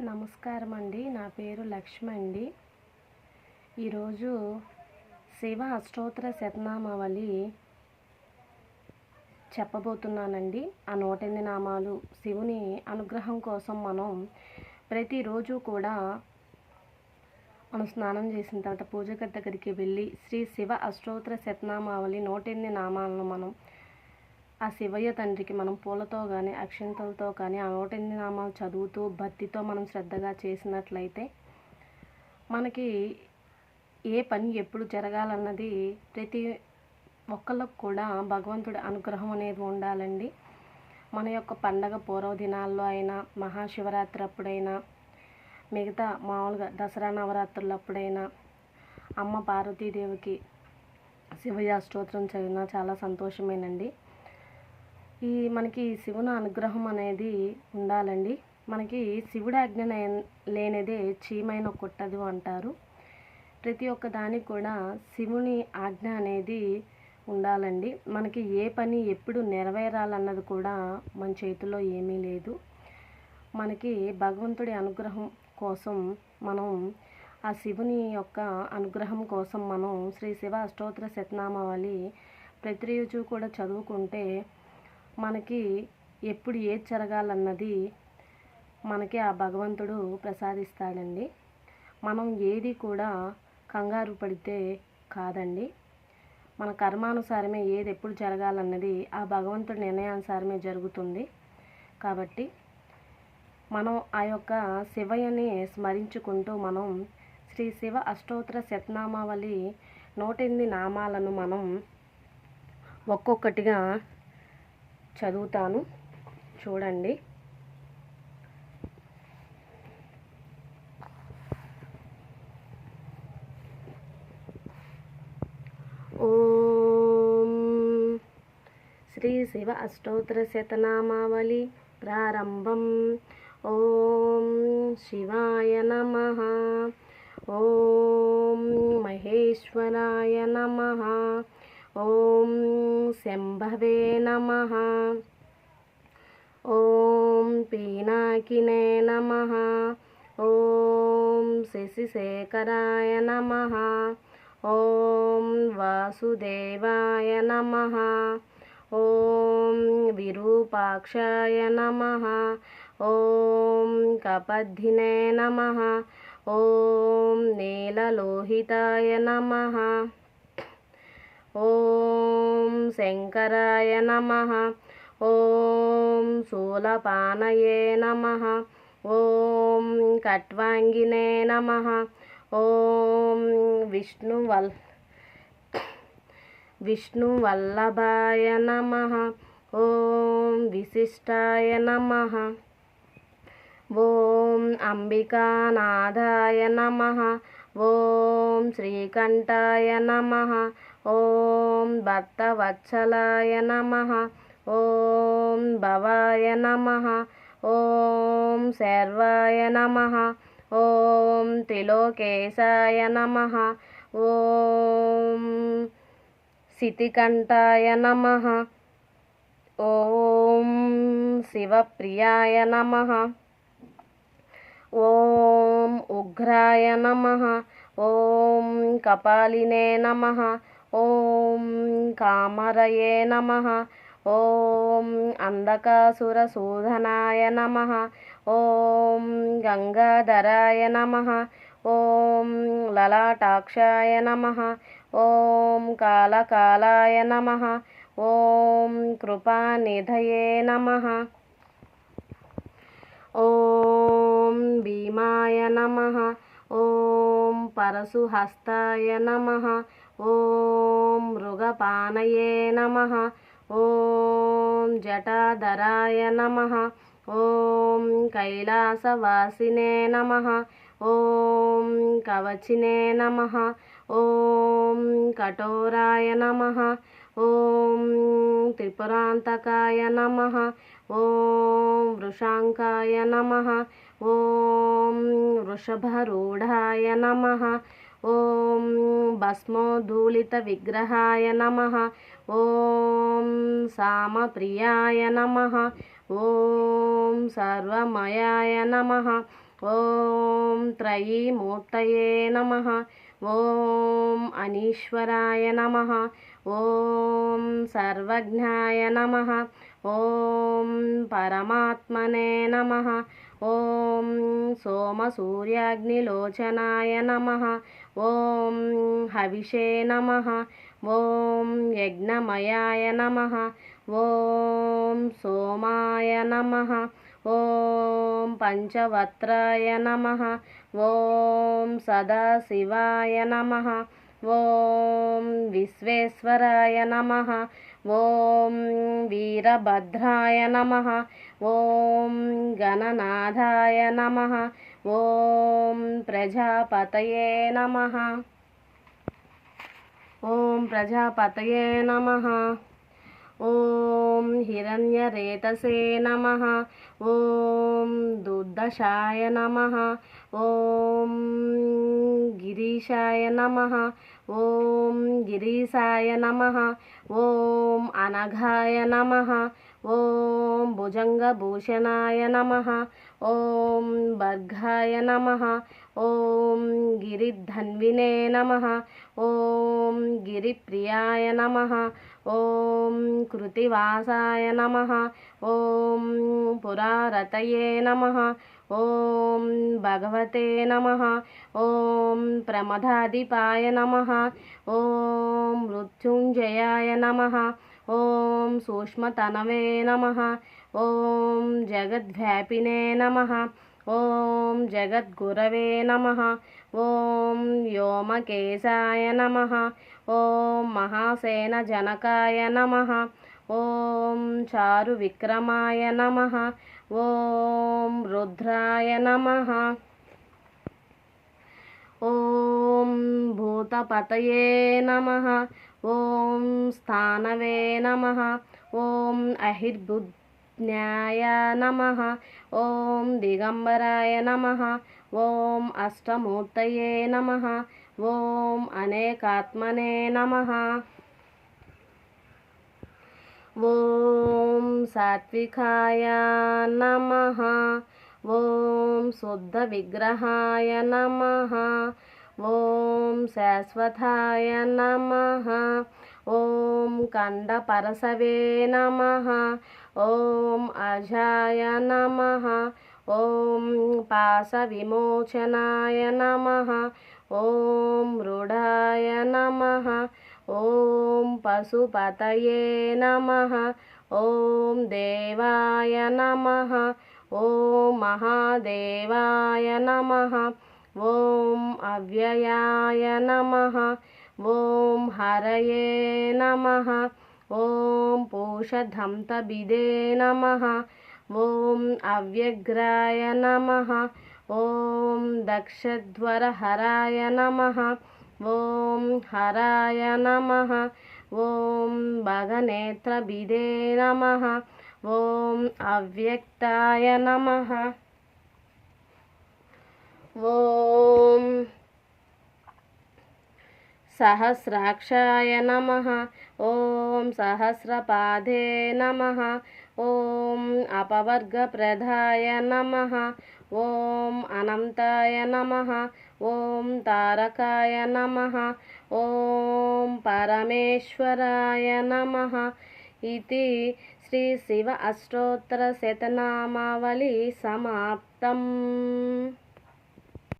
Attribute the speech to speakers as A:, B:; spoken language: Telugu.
A: నమస్కారం అండి నా పేరు లక్ష్మి అండి ఈరోజు శివ అష్టోత్తర శతనామావళి చెప్పబోతున్నానండి. ఆ నూటెనిమిది నామాలు శివుని అనుగ్రహం కోసం మనం ప్రతిరోజు కూడా మనం స్నానం చేసిన తర్వాత పూజ దగ్గరికి వెళ్ళి శ్రీ శివ అష్టోత్తర శతనామావళి నూటెనిమిది నామాలను మనం ఆ శివయ్య తండ్రికి మనం పూలతో కానీ అక్షంతలతో కానీ ఆ నామాలు చదువుతూ భక్తితో మనం శ్రద్ధగా చేసినట్లయితే మనకి ఏ పని ఎప్పుడు జరగాలన్నది ప్రతి ఒక్కళ్ళకు కూడా భగవంతుడి అనుగ్రహం అనేది ఉండాలండి. మన యొక్క పండగ పూర్వ దినాల్లో అయినా మహాశివరాత్రి అప్పుడైనా మిగతా మామూలుగా దసరా నవరాత్రులు అప్పుడైనా అమ్మ పార్వతీదేవికి శివయ్య స్తోత్రం చదివినా చాలా సంతోషమేనండి. ఈ మనకి శివుని అనుగ్రహం అనేది ఉండాలండి. మనకి శివుడి ఆజ్ఞ లేనిదే చీమైన కొట్టదు అంటారు. ప్రతి ఒక్క దానికి కూడా శివుని ఆజ్ఞ అనేది ఉండాలండి. మనకి ఏ పని ఎప్పుడు నెరవేరాలన్నది కూడా మన చేతిలో ఏమీ లేదు. మనకి భగవంతుడి అనుగ్రహం కోసం మనం ఆ శివుని యొక్క అనుగ్రహం కోసం మనం శ్రీ శివ అష్టోత్తర శతనామావళి ప్రతిరోజు కూడా చదువుకుంటే మనకి ఎప్పుడు ఏది జరగాలన్నది మనకి ఆ భగవంతుడు ప్రసాదిస్తాడండి. మనం ఏది కూడా కంగారు పడితే కాదండి. మన కర్మానుసారమే ఏది ఎప్పుడు జరగాలన్నది ఆ భగవంతుడి నిర్ణయానుసారమే జరుగుతుంది. కాబట్టి మనం ఆ యొక్క శివయ్యని స్మరించుకుంటూ మనం శ్రీ శివ అష్టోత్తర శతనామావళి నూట ఎనిమిది నామాలను మనం ఒక్కొక్కటిగా చదువుతాను. చూడండి. ఓం శ్రీ శివ అష్టోత్తర శతనామావళి ప్రారంభం. ఓం శివాయ నమ. ఓం మహేశ్వరాయ నమ. ఓం శంభవే నమ ఓం పీనాకినే నమ ఓం శశిశేఖరాయ నమ ఓం వాసుదేవాయ నమ ఓం విరూపాక్షాయ నమ ఓం కపద్ధినే నమ ఓం నీలలోహితాయ నమ ఓం శంకరాయ నమ. ఓం శూలపానయే నమ. ఓం కట్వాంగినే నమ. ఓం విష్ణువల్ విష్ణువల్లభాయ నమ. ఓం విశిష్టాయ నమ. ఓం అంబికానాథాయ నమ. ఓం శ్రీకంఠాయ నమ. ఓం భక్తవత్సలాయ నమ. ఓం భవాయ నమ. ఓం శర్వాయ నమ. ఓం త్రిలోకేశాయ నమ. ఓం శితికంఠాయ నమ. ఓం శివప్రియాయ నమ. ఓం ఉగ్రాయ నమ. ఓం కపాలినే నమ. ఓం కామరయే నమ. ఓం అంధకాసురసూధనాయ నమ. ఓం గంగాధరాయ నమ. ఓం లలాటాక్షాయ నమ. ఓం కాళకాలాయ నమ. ఓం కృపానిధయే నమ. నమ. ఓం పరశుహస్తాయ నమ. ఓం మృగపానయే నమ. ఓం జటాధరాయ నమ. ఓం కైలాసవాసినే నమ. ఓం కవచినే నమ. ఓం కఠోరాయ నమ. ఓం త్రిపురాంతకాయ నమ. ఓం వృషాంకాయ నమ. ఓం వృషభరూఢాయ నమ ఓం భస్మోద్ధూళిత విగ్రహాయ నమ ఓం సామప్రియాయ నమ ఓం సర్వమయాయ నమ ఓం త్రయీమూర్తయే నమ ఓం అనీశ్వరాయ నమ ఓం సర్వజ్ఞాయ నమ ఓం పరమాత్మనే నమ ఓం సోమసూర్యాగ్నిలోచనాయ నమ. ఓం హవిషే నమ. ఓం యజ్ఞమయాయ నమ. ఓం సోమాయ నమ. ఓం పంచవత్రాయ నమ. ఓం సదాశివాయ నమ. ఓం విశ్వేశ్వరాయ నమ ఓం వీరభద్రాయ నమ ఓం గణనాథాయ నమ ఓం ప్రజాపతయే నమ ఓం ప్రజాపతయే నమ ఓం హిరణ్యరేతసే నమ. ఓం దుర్దశాయ నమ. ఓం గిరీశాయ నమ. ఓం గిరీశాయ నమ ఓం అనఘాయ నమ ఓం భుజంగభూషణాయ నమ ఓం భర్గాయ నమ ఓం గిరిధన్వినే నమ ఓం గిరిప్రియాయ నమ ఓం కృతివాసాయ నమ ఓం పురారతయే నమ ఓం భగవతే నమ ఓం ప్రమదాధిపాయ నమ ఓం మృత్యుంజయాయ నమ ఓం సూక్ష్మతనవే నమ ఓం జగద్వ్యాపినే నమ ఓం జగద్గురవే నమ ఓం వ్యోమకేశాయ నమ ఓం మహాసేనజనకాయ నమ ఓం చారు విక్రమాయ నమ ఓం రుద్రాయ నమ ఓం భూతపతయే నమ ఓం స్థానవే నమ ఓం అహిర్బుజ్ఞాయ నమ ఓం దిగంబరాయ నమ ఓం అష్టమూర్తయే నమ ఓం అనేకాత్మనే నమ ఓం సాత్వికాయ నమ. ఓం శుద్ధ విగ్రహాయ నమ. ఓం శాశ్వతాయ నమ. ఓం కండపరసవే నమ. ఓం అజాయ నమ. ఓం పాస విమోచనాయ నమ. ఓం రుడాయ నమ. ఓం పశుపతయే నమ ఓం దేవాయ నమ ఓం మహాదేవాయ నమ ఓం అవ్యయాయ నమ ఓం హరయే నమ ఓం పూషధంతబిదే నమ ఓం అవ్యగ్రాయ నమ ఓం దక్షధ్వరహరాయ నమ ఓం హరాయ నమ ఓం భగనేత్రబిదే నమ ఓం అవ్యక్తాయ నమ ఓం సహస్రాక్షాయ నమ ఓం సహస్రపాదే నమ ఓం అపవర్గప్రదాయ నమ ఓం అనంతాయ నమ. ఓం తారకాయ నమ. ఓం పరమేశ్వరాయ నమ. ఇది శ్రీ శివ అష్టోత్తర శతనామావళి సమాప్తం.